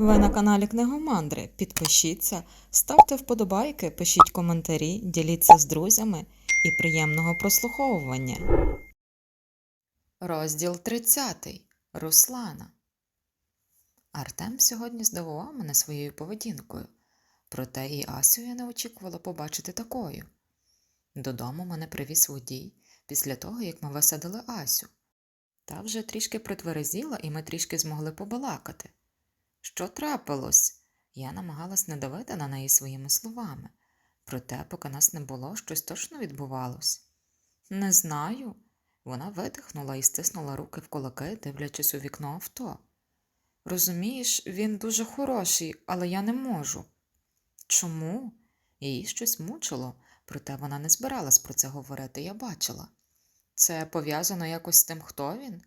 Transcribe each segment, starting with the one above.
Ви на каналі Книгомандри. Підпишіться, ставте вподобайки, пишіть коментарі, діліться з друзями і приємного прослуховування. Розділ 30. Руслана. Артем сьогодні здивував мене своєю поведінкою, проте і Асю я не очікувала побачити такою. Додому мене привіз водій після того, як ми висадили Асю. Та вже трішки притверезіла, і ми трішки змогли побалакати. Що трапилось? Я намагалась не давити на неї своїми словами, проте, поки нас не було, щось точно відбувалось. Не знаю. Вона видихнула і стиснула руки в кулаки, дивлячись у вікно авто. Розумієш, він дуже хороший, але я не можу. Чому? Її щось мучило, проте вона не збиралась про це говорити, я бачила. Це пов'язано якось з тим, хто він?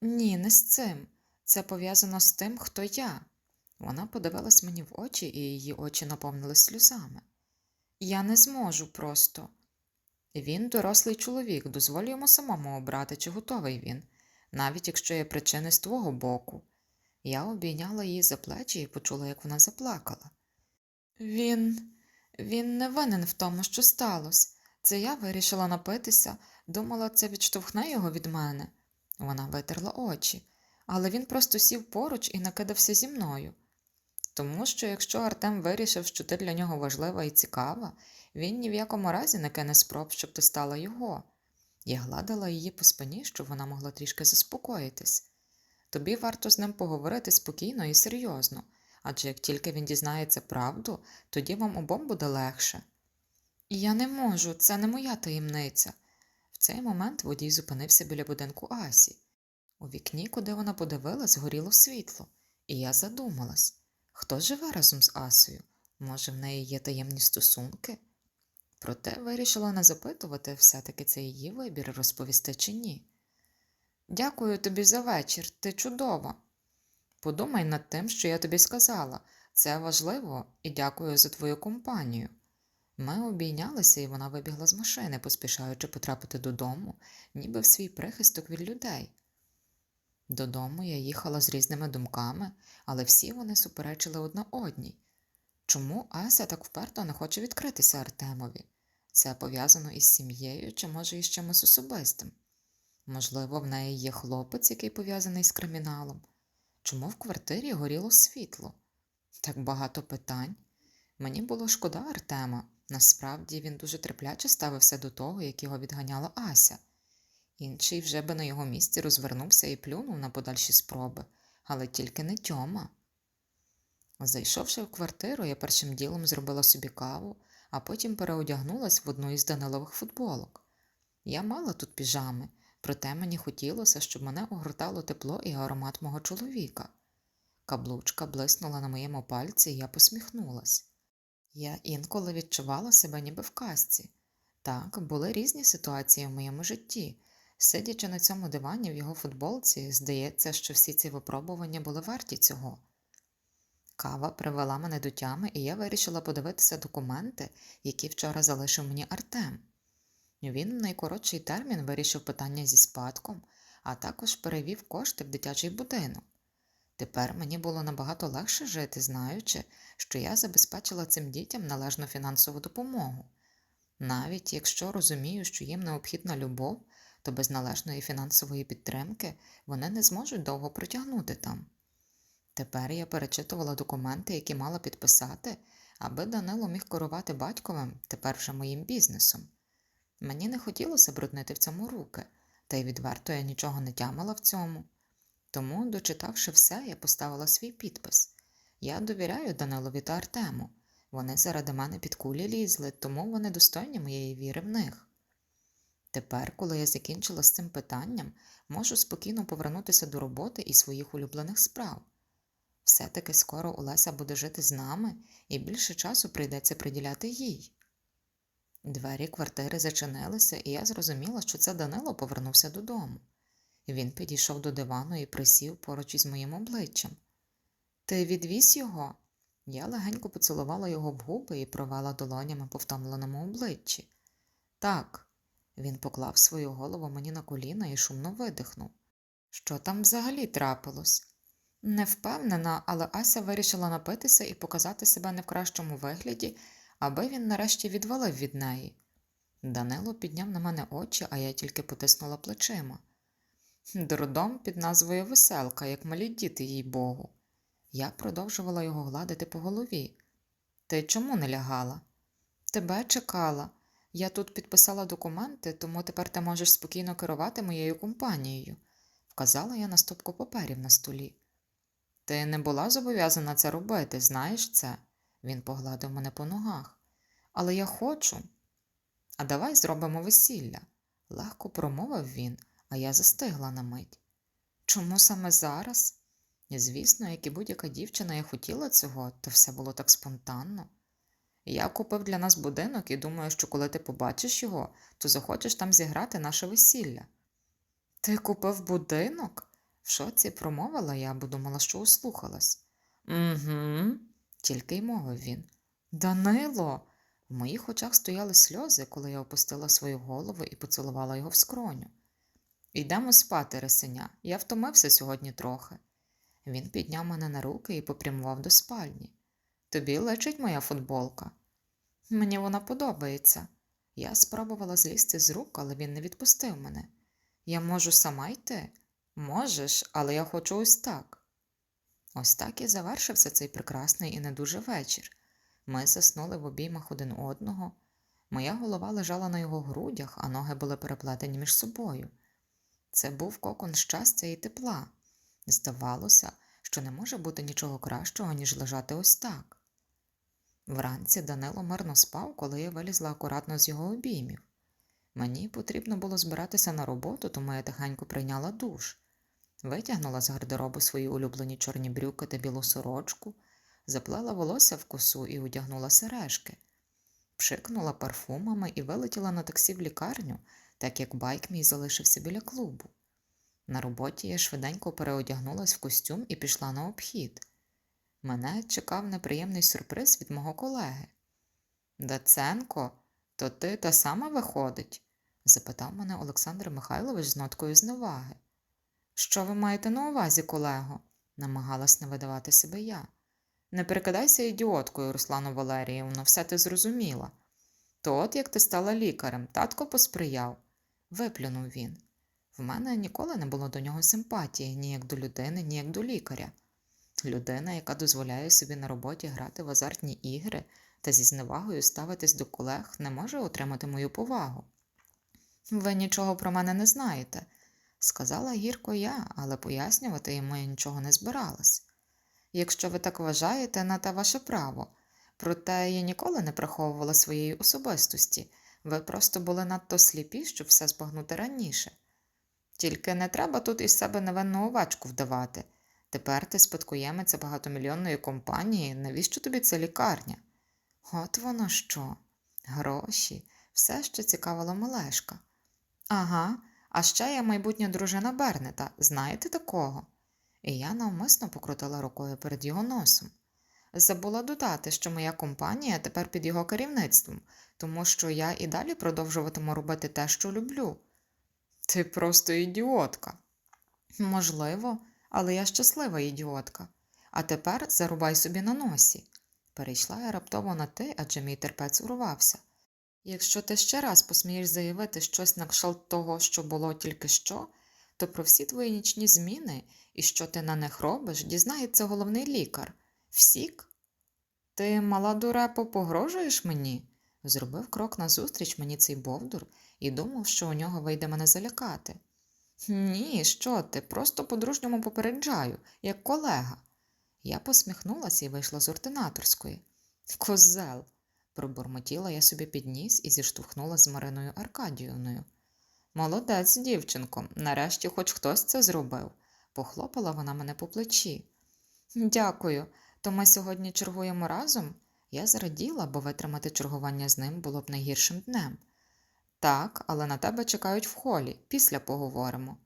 Ні, не з цим. Це пов'язано з тим, хто я. Вона подивилась мені в очі, і її очі наповнились сльозами. Я не зможу просто. Він дорослий чоловік, дозволю йому самому обрати, чи готовий він, навіть якщо є причини з твого боку. Я обійняла її за плечі і почула, як вона заплакала. Він. він не винен в тому, що сталося. Це я вирішила напитися, думала, це відштовхне його від мене. Вона витерла очі, але він просто сів поруч і накидався зі мною. Тому що якщо Артем вирішив, що ти для нього важлива і цікава, він ні в якому разі не кине спроб, щоб ти стала його. Я гладила її по спині, щоб вона могла трішки заспокоїтись. Тобі варто з ним поговорити спокійно і серйозно, адже як тільки він дізнається правду, тоді вам обом буде легше. Я не можу, це не моя таємниця. В цей момент водій зупинився біля будинку Асі. У вікні, куди вона подивилась, горіло світло, і я задумалась, хто живе разом з Асою? Може, в неї є таємні стосунки? Проте вирішила не запитувати, все-таки це її вибір розповісти чи ні. Дякую тобі за вечір, ти чудова. Подумай над тим, що я тобі сказала. Це важливо і дякую за твою компанію. Ми обійнялися, і вона вибігла з машини, поспішаючи потрапити додому, ніби в свій прихисток від людей. Додому я їхала з різними думками, але всі вони суперечили одна одній. Чому Ася так вперто не хоче відкритися Артемові? Це пов'язано із сім'єю чи може із чимось особистим? Можливо, в неї є хлопець, який пов'язаний з криміналом? Чому в квартирі горіло світло? Так багато питань. Мені було шкода Артема. Насправді він дуже терпляче ставився до того, як його відганяла Ася. Інший вже би на його місці розвернувся і плюнув на подальші спроби, але тільки не Тьома. Зайшовши в квартиру, я першим ділом зробила собі каву, а потім переодягнулась в одну із Данилових футболок. Я мала тут піжами, проте мені хотілося, щоб мене огортало тепло і аромат мого чоловіка. Каблучка блиснула на моєму пальці, і я посміхнулась. Я інколи відчувала себе ніби в казці. Так, були різні ситуації в моєму житті. Сидячи на цьому дивані в його футболці, здається, що всі ці випробування були варті цього. Кава привела мене до тями, і я вирішила подивитися документи, які вчора залишив мені Артем. Він в найкоротший термін вирішив питання зі спадком, а також перевів кошти в дитячий будинок. Тепер мені було набагато легше жити, знаючи, що я забезпечила цим дітям належну фінансову допомогу. Навіть якщо розумію, що їм необхідна любов, то без належної фінансової підтримки вони не зможуть довго протягнути там. Тепер я перечитувала документи, які мала підписати, аби Данило міг керувати батьковим тепер вже моїм бізнесом. Мені не хотілося бруднити в цьому руки, та й відверто я нічого не тямила в цьому. Тому, дочитавши все, я поставила свій підпис. Я довіряю Данилові та Артему. Вони заради мене під кулі лізли, тому вони достойні моєї віри в них. Тепер, коли я закінчила з цим питанням, можу спокійно повернутися до роботи і своїх улюблених справ. Все-таки скоро Олеся буде жити з нами, і більше часу прийдеться приділяти їй. Двері квартири зачинилися, і я зрозуміла, що це Данило повернувся додому. Він підійшов до дивану і присів поруч із моїм обличчям. Ти відвіз його? Я легенько поцілувала його в губи і провела долонями по втомленому обличчі. Так, він поклав свою голову мені на коліна і шумно видихнув. Що там взагалі трапилось? Не впевнена, але Ася вирішила напитися і показати себе не в кращому вигляді, аби він нарешті відвалив від неї. Данило підняв на мене очі, а я тільки потиснула плечима. Дурдом під назвою Веселка, як малі діти, їй богу. Я продовжувала його гладити по голові. Ти чому не лягала? Тебе чекала. Я тут підписала документи, тому тепер ти можеш спокійно керувати моєю компанією, вказала я на стопку паперів на столі. Ти не була зобов'язана це робити, знаєш це? Він погладив мене по ногах. Але я хочу. А давай зробимо весілля, легко промовив він, а я застигла на мить. Чому саме зараз? Звісно, як і будь-яка дівчина я хотіла цього, то все було так спонтанно. Я купив для нас будинок і думаю, що коли ти побачиш його, то захочеш там зіграти наше весілля. Ти купив будинок? В шоці промовила я, бо думала, що услухалась. Угу, тільки й мовив він. Данило. В моїх очах стояли сльози, коли я опустила свою голову і поцілувала його в скроню. Йдемо спати, ресеня, я втомився сьогодні трохи. Він підняв мене на руки і попрямував до спальні. Тобі лечить моя футболка. Мені вона подобається. Я спробувала злізти з рук, але він не відпустив мене. Я можу сама йти? Можеш, але я хочу ось так. Ось так і завершився цей прекрасний і не дуже вечір. Ми заснули в обіймах один одного. Моя голова лежала на його грудях, а ноги були переплетені між собою. Це був кокон щастя і тепла. Здавалося, що не може бути нічого кращого, ніж лежати ось так. Вранці Данило мирно спав, коли я вилізла акуратно з його обіймів. Мені потрібно було збиратися на роботу, тому я тихенько прийняла душ, витягнула з гардеробу свої улюблені чорні брюки та білу сорочку, заплела волосся в косу і одягнула сережки, пшикнула парфумами і вилетіла на таксі в лікарню, так як байк мій залишився біля клубу. На роботі я швиденько переодягнулась в костюм і пішла на обхід. Мене чекав неприємний сюрприз від мого колеги. Даценко, то ти та сама виходить? запитав мене Олександр Михайлович з ноткою зневаги. Що ви маєте на увазі, колего? намагалась не видавати себе я. Не перекидайся ідіоткою, Руслану Валеріївну, все ти зрозуміла. То от як ти стала лікарем, татко посприяв, виплюнув він. В мене ніколи не було до нього симпатії ні як до людини, ні як до лікаря. Людина, яка дозволяє собі на роботі грати в азартні ігри та зі зневагою ставитись до колег, не може отримати мою повагу. Ви нічого про мене не знаєте, сказала гірко я, але пояснювати йому я нічого не збиралась. Якщо ви так вважаєте, на те ваше право. Проте я ніколи не приховувала своєї особистості, ви просто були надто сліпі, щоб все збагнути раніше. Тільки не треба тут із себе невинну овечку вдавати. Тепер ти спадкоємиця багатомільйонної компанії, навіщо тобі ця лікарня? От воно що? Гроші, все ще цікавила Мелешка. Ага, а ще я майбутня дружина Бернета, знаєте такого? І я навмисно покрутила рукою перед його носом. Забула додати, що моя компанія тепер під його керівництвом, тому що я і далі продовжуватиму робити те, що люблю. Ти просто ідіотка. Можливо, але я щаслива ідіотка. А тепер зарубай собі на носі. Перейшла я раптово на ти, адже мій терпець урвався. Якщо ти ще раз посмієш заявити щось на кшталт того, що було тільки що, то про всі твої нічні зміни і що ти на них робиш, дізнається головний лікар. Всік? Ти, мала дурепо, погрожуєш мені? Зробив крок назустріч мені цей бовдур і думав, що у нього вийде мене залякати. Ні, що ти, просто по-дружньому попереджаю, як колега. Я посміхнулася і вийшла з ординаторської. Козел. пробурмотіла я собі під ніс і зіштовхнула з Мариною Аркадіївною. Молодець, дівчинко, нарешті хоч хтось це зробив, похлопала вона мене по плечі. Дякую, то ми сьогодні чергуємо разом. Я зраділа, бо витримати чергування з ним було б найгіршим днем. Так, але на тебе чекають в холі, після поговоримо.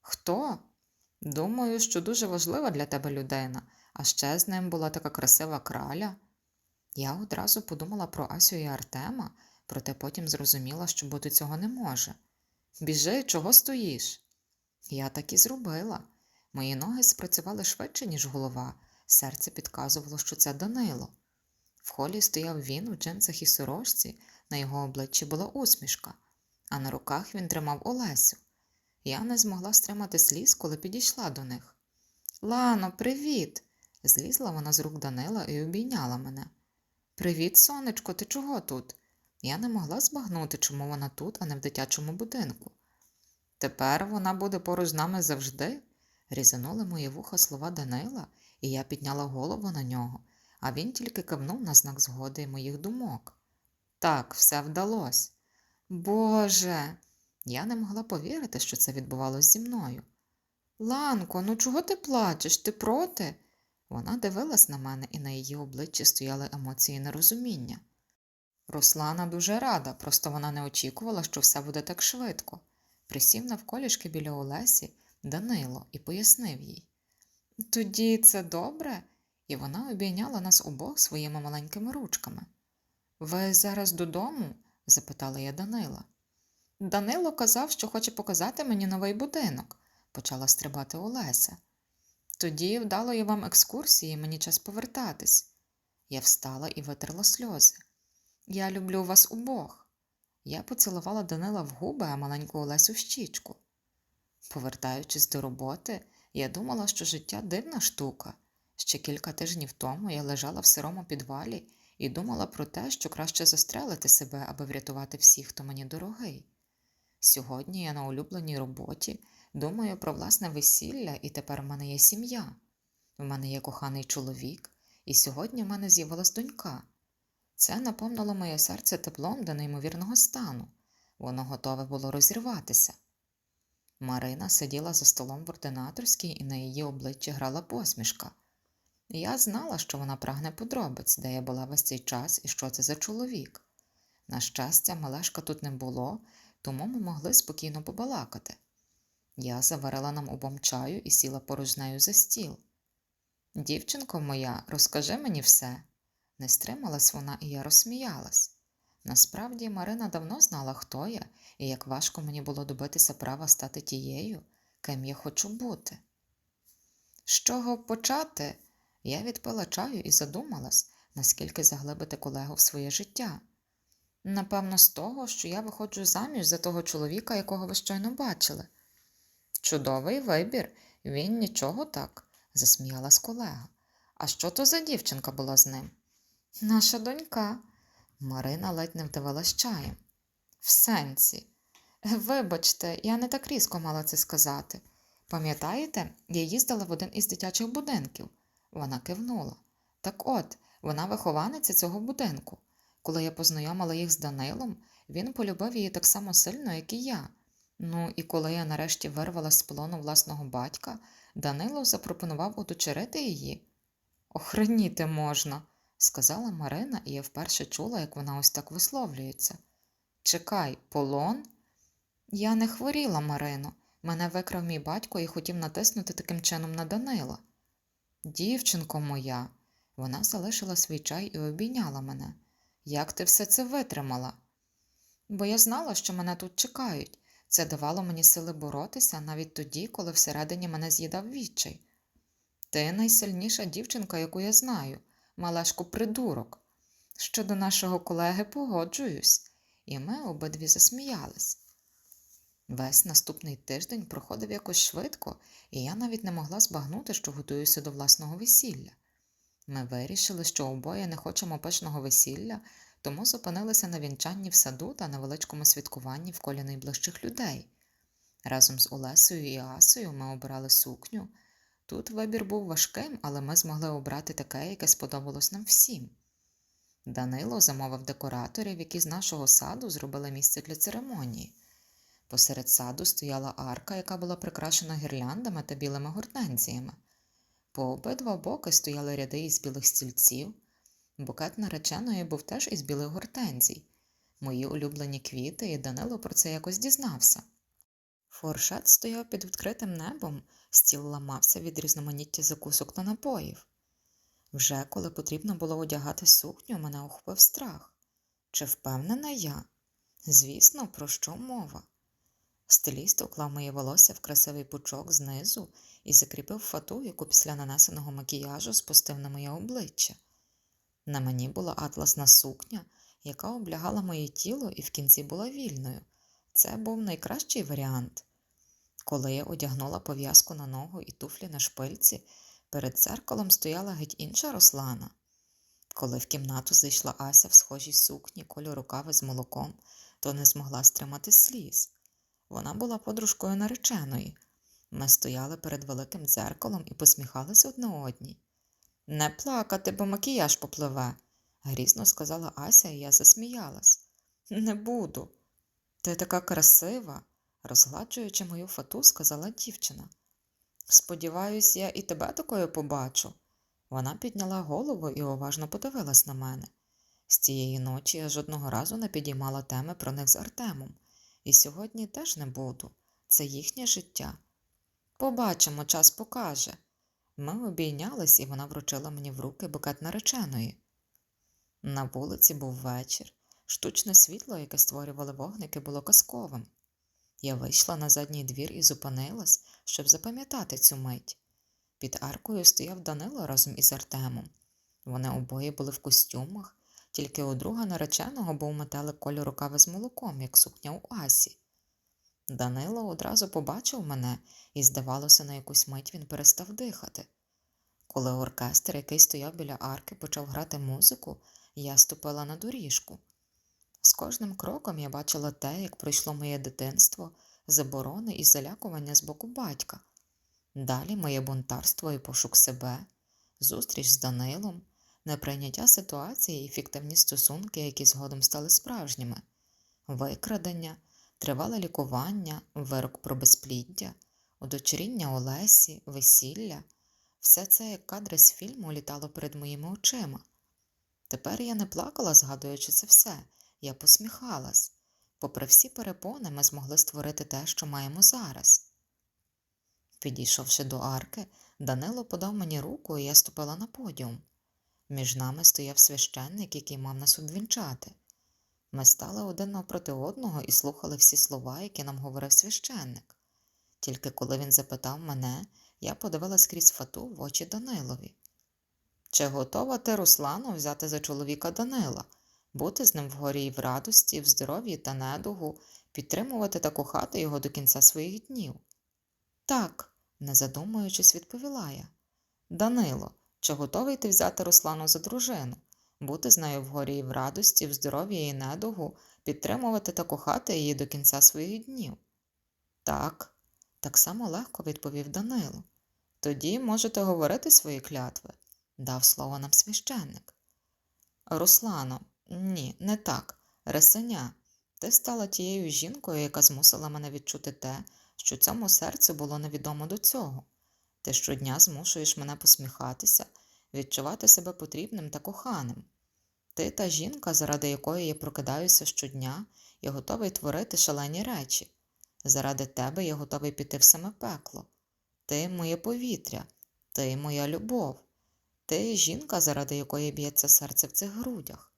Хто? Думаю, що дуже важлива для тебе людина, а ще з ним була така красива краля. Я одразу подумала про Асю і Артема, проте потім зрозуміла, що бути цього не може. Біжи, чого стоїш? Я так і зробила. Мої ноги спрацювали швидше, ніж голова. Серце підказувало, що це Данило. В холі стояв він у джинсах і сорочці, на його обличчі була усмішка, а на руках він тримав Олесю. Я не змогла стримати сліз, коли підійшла до них. Лано, привіт! Злізла вона з рук Данила і обійняла мене. Привіт, сонечко, ти чого тут? Я не могла збагнути, чому вона тут, а не в дитячому будинку. Тепер вона буде поруч з нами завжди. Різанули мої вуха слова Данила, і я підняла голову на нього, а він тільки кивнув на знак згоди моїх думок. Так, все вдалося. Боже, я не могла повірити, що це відбувалося зі мною. Ланко, ну чого ти плачеш? Ти проти? Вона дивилась на мене, і на її обличчі стояли емоції нерозуміння. Руслана дуже рада, просто вона не очікувала, що все буде так швидко. Присів навколішки біля Олесі Данило і пояснив їй. Тоді це добре, і вона обійняла нас обох своїми маленькими ручками. Ви зараз додому? Запитала я Данила. Данило казав, що хоче показати мені новий будинок, почала стрибати Олеся. Тоді вдалої вам екскурсії, мені час повертатись. Я встала і витерла сльози. Я люблю вас обох. Я поцілувала Данила в губи, а маленьку Олесю в щічку. Повертаючись до роботи, я думала, що життя дивна штука. Ще кілька тижнів тому я лежала в сирому підвалі і думала про те, що краще застрелити себе, аби врятувати всіх, хто мені дорогий. Сьогодні я на улюбленій роботі думаю про власне весілля, і тепер в мене є сім'я. В мене є коханий чоловік, і сьогодні в мене з'явилась донька. Це наповнило моє серце теплом до неймовірного стану. Воно готове було розірватися. Марина сиділа за столом в ординаторській, і на її обличчі грала посмішка. Я знала, що вона прагне подробиць, де я була весь цей час і що це за чоловік. На щастя, Малешка тут не було, тому ми могли спокійно побалакати. Я заварила нам обом чаю і сіла поруч нею за стіл. Дівчинко моя, розкажи мені все. Не стрималась вона, і я розсміялась. Насправді Марина давно знала, хто я і як важко мені було добитися права стати тією, ким я хочу бути. З чого почати? Я відпила чаю і задумалась, наскільки заглибити колегу в своє життя. Напевно, з того, що я виходжу заміж за того чоловіка, якого ви щойно бачили. Чудовий вибір, він нічого так, засміялась колега. А що то за дівчинка була з ним? Наша донька. Марина ледь не вдавалась чаєм. В сенсі. Вибачте, я не так різко мала це сказати. Пам'ятаєте, я їздила в один із дитячих будинків. Вона кивнула. Так от, вона вихованиця цього будинку. Коли я познайомила їх з Данилом, він полюбив її так само сильно, як і я. Ну, і коли я нарешті вирвалась з полону власного батька, Данило запропонував удочерити її. Охреніти можна, сказала Марина, і я вперше чула, як вона ось так висловлюється. Чекай, полон? Я не хворіла, Марино. Мене викрав мій батько і хотів натиснути таким чином на Данила. Дівчинко моя, вона залишила свій чай і обійняла мене. Як ти все це витримала? Бо я знала, що мене тут чекають. Це давало мені сили боротися навіть тоді, коли всередині мене з'їдав відчай. Ти найсильніша дівчинка, яку я знаю, малешку придурок. Щодо нашого колеги погоджуюсь, і ми обидві засміялись. Весь наступний тиждень проходив якось швидко, і я навіть не могла збагнути, що готуюся до власного весілля. Ми вирішили, що обоє не хочемо пишного весілля, тому зупинилися на вінчанні в саду та невеличкому святкуванні в колі найближчих людей. Разом з Олесею і Асою ми обирали сукню. Тут вибір був важким, але ми змогли обрати таке, яке сподобалось нам всім. Данило замовив декораторів, які з нашого саду зробили місце для церемонії. Посеред саду стояла арка, яка була прикрашена гірляндами та білими гортензіями. По обидва боки стояли ряди із білих стільців. Букет нареченої був теж із білих гортензій. Мої улюблені квіти, і Данило про це якось дізнався. Форшет стояв під відкритим небом, стіл ламався від різноманіття закусок та напоїв. Вже коли потрібно було одягати сукню, мене охопив страх. Чи впевнена я? Звісно, про що мова? Стиліст уклав моє волосся в красивий пучок знизу і закріпив фату, яку після нанесеного макіяжу спустив на моє обличчя. На мені була атласна сукня, яка облягала моє тіло і в кінці була вільною. Це був найкращий варіант. Коли я одягнула пов'язку на ногу і туфлі на шпильці, перед дзеркалом стояла геть інша Руслана. Коли в кімнату зайшла Ася в схожій сукні кольору кави з молоком, то не змогла стримати сліз. Вона була подружкою нареченої. Ми стояли перед великим дзеркалом і посміхались одне одній. Не плакати, бо макіяж попливе, грізно сказала Ася, і я засміялась. Не буду. Ти така красива, розгладжуючи мою фату, сказала дівчина. Сподіваюсь, я і тебе такою побачу. Вона підняла голову і уважно подивилась на мене. З тієї ночі я жодного разу не підіймала теми про них з Артемом, і сьогодні теж не буду. Це їхнє життя. Побачимо, час покаже. Ми обійнялись, і вона вручила мені в руки букет нареченої. На вулиці був вечір. Штучне світло, яке створювали вогники, було казковим. Я вийшла на задній двір і зупинилась, щоб запам'ятати цю мить. Під аркою стояв Данило разом із Артемом. Вони обоє були в костюмах, тільки у друга нареченого був метелик кольору кави з молоком, як сукня у Асі. Данило одразу побачив мене, і, здавалося, на якусь мить він перестав дихати. Коли оркестр, який стояв біля арки, почав грати музику, я ступила на доріжку. З кожним кроком я бачила те, як пройшло моє дитинство, заборони і залякування з боку батька. Далі моє бунтарство і пошук себе, зустріч з Данилом, неприйняття ситуації і фіктивні стосунки, які згодом стали справжніми, викрадення, тривале лікування, вирок про безпліддя, удочеріння Олесі, весілля все це, як кадри з фільму, літало перед моїми очима. Тепер я не плакала, згадуючи це все, я посміхалась. Попри всі перепони, ми змогли створити те, що маємо зараз. Підійшовши до арки, Данило подав мені руку, і я ступила на подіум. Між нами стояв священник, який мав нас обвінчати. Ми стали один навпроти одного і слухали всі слова, які нам говорив священник. Тільки коли він запитав мене, я подивилась крізь фату в очі Данилові. Чи готова ти, Руслану, взяти за чоловіка Данила, бути з ним в горі і в радості, в здоров'ї та недугу, підтримувати та кохати його до кінця своїх днів? Так, не задумуючись, відповіла я. Данило, чи готовий ти взяти Руслану за дружину, бути з нею в горі і в радості, в здоров'ї і недугу, підтримувати та кохати її до кінця своїх днів? Так, так само легко відповів Данило. Тоді можете говорити свої клятви, дав слово нам священник. Руслано, ні, не так. Ресеня, ти стала тією жінкою, яка змусила мене відчути те, що цьому серцю було невідомо до цього. Ти щодня змушуєш мене посміхатися, відчувати себе потрібним та коханим. Ти та жінка, заради якої я прокидаюся щодня і готовий творити шалені речі. Заради тебе я готовий піти в саме пекло. Ти моє повітря, ти моя любов, ти жінка, заради якої б'ється серце в цих грудях.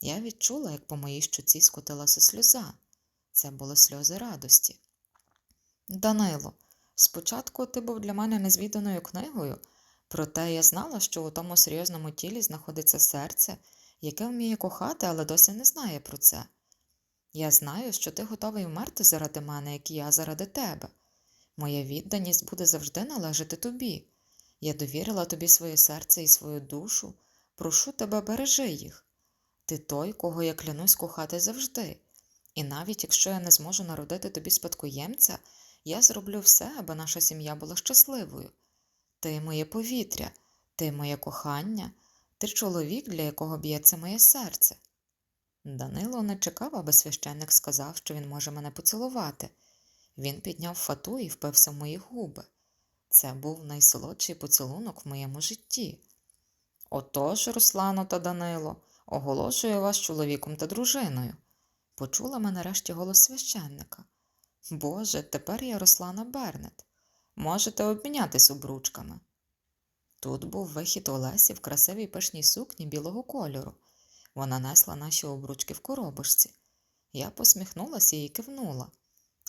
Я відчула, як по моїй щоці скотилася сльоза. Це були сльози радості. Данило, спочатку ти був для мене незвіданою книгою, проте я знала, що у тому серйозному тілі знаходиться серце, яке вміє кохати, але досі не знає про це. Я знаю, що ти готовий вмерти заради мене, як і я заради тебе. Моя відданість буде завжди належати тобі. Я довірила тобі своє серце і свою душу, прошу тебе, бережи їх. Ти той, кого я клянусь кохати завжди. І навіть якщо я не зможу народити тобі спадкоємця, я зроблю все, аби наша сім'я була щасливою. Ти моє повітря, ти моє кохання, ти чоловік, для якого б'ється моє серце. Данило не чекав, аби священник сказав, що він може мене поцілувати. Він підняв фату і впився в мої губи. Це був найсолодший поцілунок в моєму житті. Отож, Руслано та Данило, оголошую вас чоловіком та дружиною. Почула мене нарешті голос священника. Боже, тепер я Руслана Бернет. Можете обмінятись обручками. Тут був вихід Олесі в красивій пишній сукні білого кольору. Вона несла наші обручки в коробочці. Я посміхнулася і кивнула.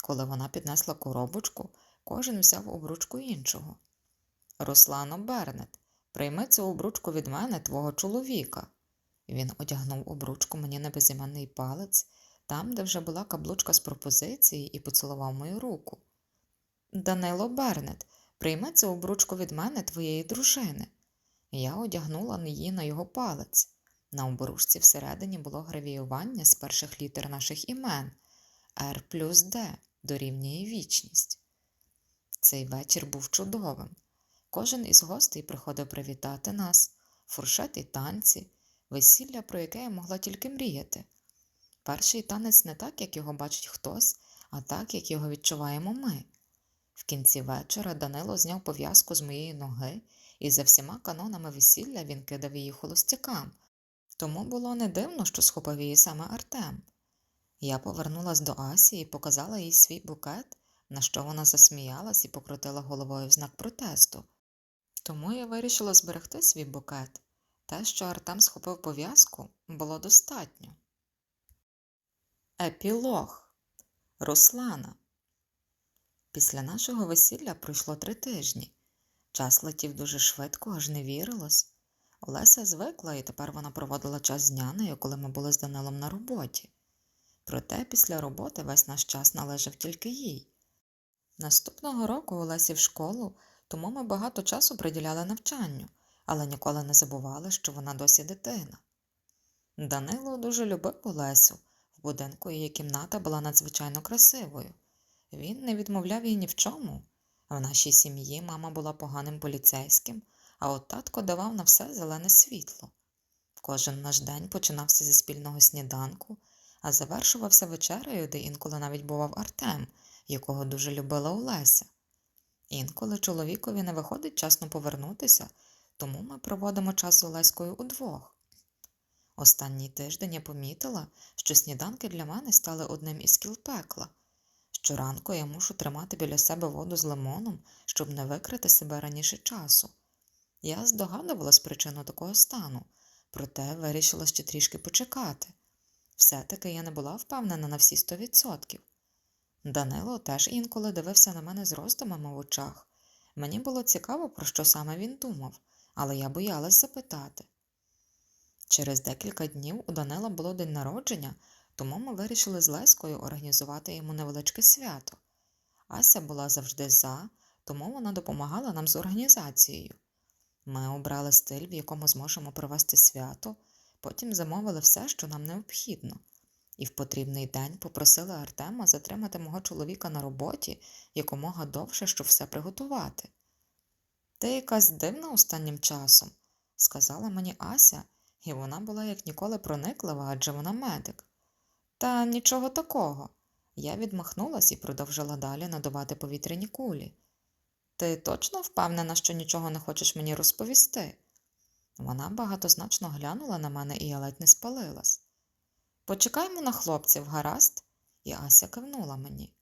Коли вона піднесла коробочку, кожен взяв обручку іншого. Руслано Бернет, прийми цю обручку від мене, твого чоловіка. Він одягнув обручку мені на безіменний палець, там, де вже була каблучка з пропозиції, і поцілував мою руку. Данило Бернет, прийми цю обручку від мене, твоєї дружини. Я одягнула її на його палець. На обручці всередині було гравіювання з перших літер наших імен Р плюс Д дорівнює вічність. Цей вечір був чудовим. Кожен із гостей приходив привітати нас, фуршет і танці, весілля, про яке я могла тільки мріяти. Перший танець не так, як його бачить хтось, а так, як його відчуваємо ми. В кінці вечора Данило зняв пов'язку з моєї ноги, і за всіма канонами весілля він кидав її холостякам, тому було не дивно, що схопив її саме Артем. Я повернулась до Асі і показала їй свій букет, на що вона засміялась і покрутила головою в знак протесту. Тому я вирішила зберегти свій букет. Те, що Артем схопив пов'язку, було достатньо. Епілог Руслана. Після нашого весілля пройшло три тижні. Час летів дуже швидко, аж не вірилось. Олеся звикла, і тепер вона проводила час з нянею, коли ми були з Данилом на роботі. Проте після роботи весь наш час належав тільки їй. Наступного року Олесі в школу, тому ми багато часу приділяли навчанню, але ніколи не забували, що вона досі дитина. Данило дуже любив Олесю, будинку її кімната була надзвичайно красивою. Він не відмовляв їй ні в чому. В нашій сім'ї мама була поганим поліцейським, а от татко давав на все зелене світло. Кожен наш день починався зі спільного сніданку, а завершувався вечерею, де інколи навіть бував Артем, якого дуже любила Олеся. Інколи чоловікові не виходить часно повернутися, тому ми проводимо час з Олеською удвох. Останній тиждень я помітила, що сніданки для мене стали одним із кіл пекла. Щоранку я мушу тримати біля себе воду з лимоном, щоб не викрити себе раніше часу. Я здогадувалась причину такого стану, проте вирішила ще трішки почекати. Все-таки я не була впевнена на всі сто відсотків. Данило теж інколи дивився на мене з роздумами в очах. Мені було цікаво, про що саме він думав, але я боялась запитати. Через декілька днів у Данила було день народження, тому ми вирішили з Леською організувати йому невеличке свято. Ася була завжди за, тому вона допомагала нам з організацією. Ми обрали стиль, в якому зможемо провести свято, потім замовили все, що нам необхідно, і в потрібний день попросили Артема затримати мого чоловіка на роботі якомога довше, щоб все приготувати. Ти якась дивна останнім часом, сказала мені Ася, і вона була як ніколи прониклива, адже вона медик. Та нічого такого. Я відмахнулась і продовжила далі надувати повітряні кулі. Ти точно впевнена, що нічого не хочеш мені розповісти? Вона багатозначно глянула на мене, і я ледь не спалилась. Почекаймо на хлопців, гаразд? І Ася кивнула мені.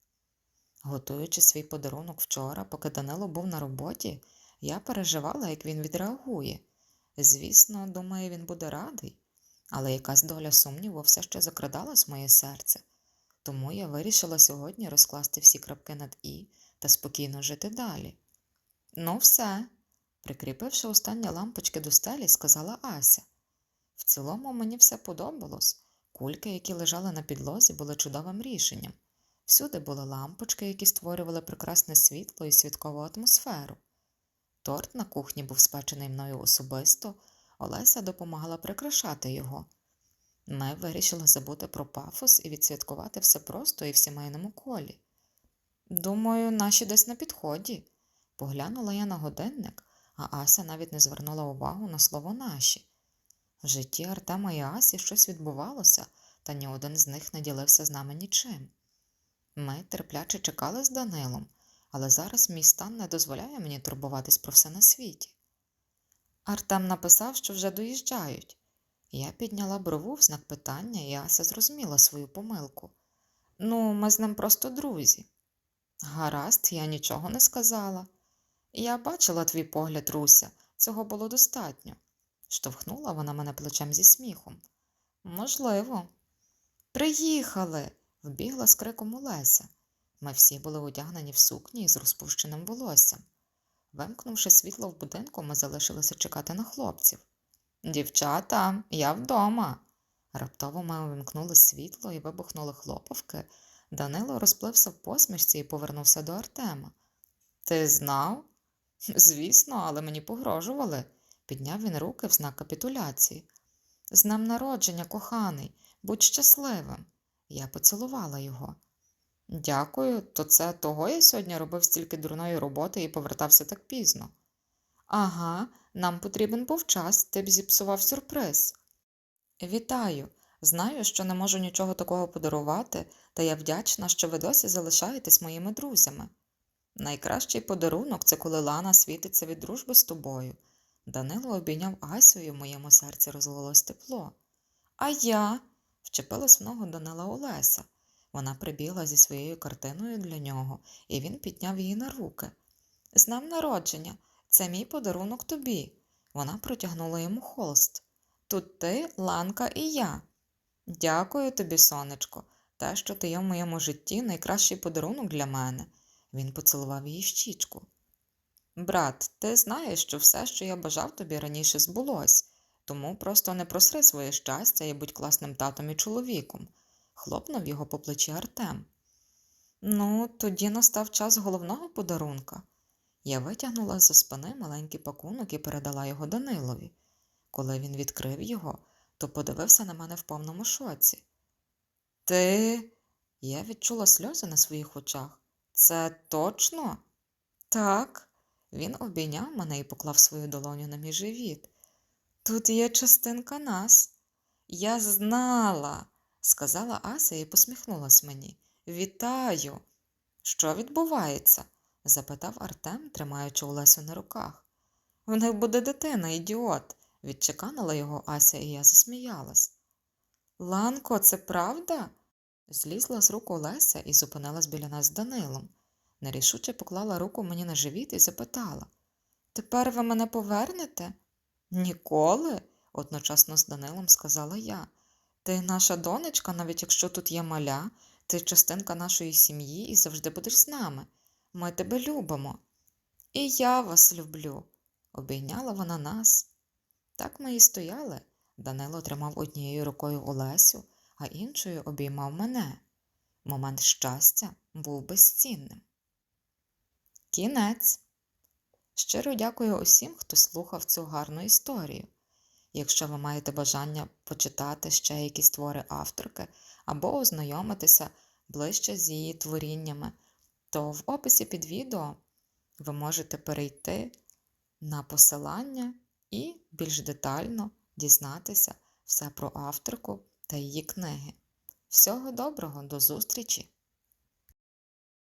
Готуючи свій подарунок вчора, поки Данило був на роботі, я переживала, як він відреагує. Звісно, думаю, він буде радий, але якась доля сумніву все ще закрадалась в моє серце, тому я вирішила сьогодні розкласти всі крапки над І та спокійно жити далі. Ну, все, прикріпивши останні лампочки до стелі, сказала Ася. В цілому мені все подобалось. Кульки, які лежали на підлозі, були чудовим рішенням. Всюди були лампочки, які створювали прекрасне світло і святкову атмосферу. Торт на кухні був спечений мною особисто, Олеся допомагала прикрашати його. Ми вирішили забути про пафос і відсвяткувати все просто і в сімейному колі. Думаю, наші десь на підході. Поглянула я на годинник, а Ася навіть не звернула увагу на слово наші. В житті Артема і Асі щось відбувалося, та ні один з них не ділився з нами нічим. Ми терпляче чекали з Данилом, але зараз мій стан не дозволяє мені турбуватись про все на світі. Артем написав, що вже доїжджають. Я підняла брову в знак питання, і Ася зрозуміла свою помилку. Ну, ми з ним просто друзі. Гаразд, я нічого не сказала. Я бачила твій погляд, Руся, цього було достатньо. Штовхнула вона мене плечем зі сміхом. Можливо. Приїхали. вбігла з криком Олеся. Ми всі були одягнені в сукні з розпущеним волоссям. Вимкнувши світло в будинку, ми залишилися чекати на хлопців. Дівчата, я вдома. Раптово ми увімкнули світло і вибухнули хлопавки. Данило розплився в посмішці і повернувся до Артема. Ти знав? Звісно, але мені погрожували. Підняв він руки в знак капітуляції. З днем народження, коханий, будь щасливим. Я поцілувала його. Дякую, то це того я сьогодні робив стільки дурної роботи і повертався так пізно. Ага, нам потрібен був час, ти б зіпсував сюрприз. Вітаю. Знаю, що не можу нічого такого подарувати, та я вдячна, що ви досі залишаєтесь моїми друзями. Найкращий подарунок це коли Лана світиться від дружби з тобою. Данило обійняв Асю і в моєму серці розлилось тепло. А я вчепилась в ногу Данила Олеся. Вона прибігла зі своєю картиною для нього, і він підняв її на руки. З днем народження, це мій подарунок тобі. Вона протягнула йому холст. Тут ти, Ланка і я. Дякую тобі, сонечко. Те, що ти є в моєму житті, найкращий подарунок для мене. Він поцілував її щічку. Брат, ти знаєш, що все, що я бажав тобі раніше збулось, тому просто не просри своє щастя і будь класним татом і чоловіком, хлопнув його по плечі Артем. Ну, тоді настав час головного подарунка. Я витягнула за спини маленький пакунок і передала його Данилові. Коли він відкрив його, то подивився на мене в повному шоці. Ти. Я відчула сльози на своїх очах. Це точно? Так. Він обійняв мене і поклав свою долоню на мій живіт. Тут є частинка нас. Я знала, сказала Ася і посміхнулась мені. Вітаю. Що відбувається? запитав Артем, тримаючи Олесю на руках. В них буде дитина, ідіот, відчеканила його Ася, і я засміялась. Ланко, це правда? Злізла з рук Олеся і зупинилась біля нас з Данилом. Нерішуче поклала руку мені на живіт і запитала Тепер ви мене повернете? Ніколи, одночасно з Данилом сказала я. Ти наша донечка, навіть якщо тут є маля, ти частинка нашої сім'ї і завжди будеш з нами. Ми тебе любимо. І я вас люблю, обійняла вона нас. Так ми і стояли. Данило тримав однією рукою Олесю, а іншою обіймав мене. Момент щастя був безцінним. Кінець. Щиро дякую усім, хто слухав цю гарну історію. Якщо ви маєте бажання почитати ще якісь твори авторки або ознайомитися ближче з її творіннями, то в описі під відео ви можете перейти на посилання і більш детально дізнатися все про авторку та її книги. Всього доброго, до зустрічі!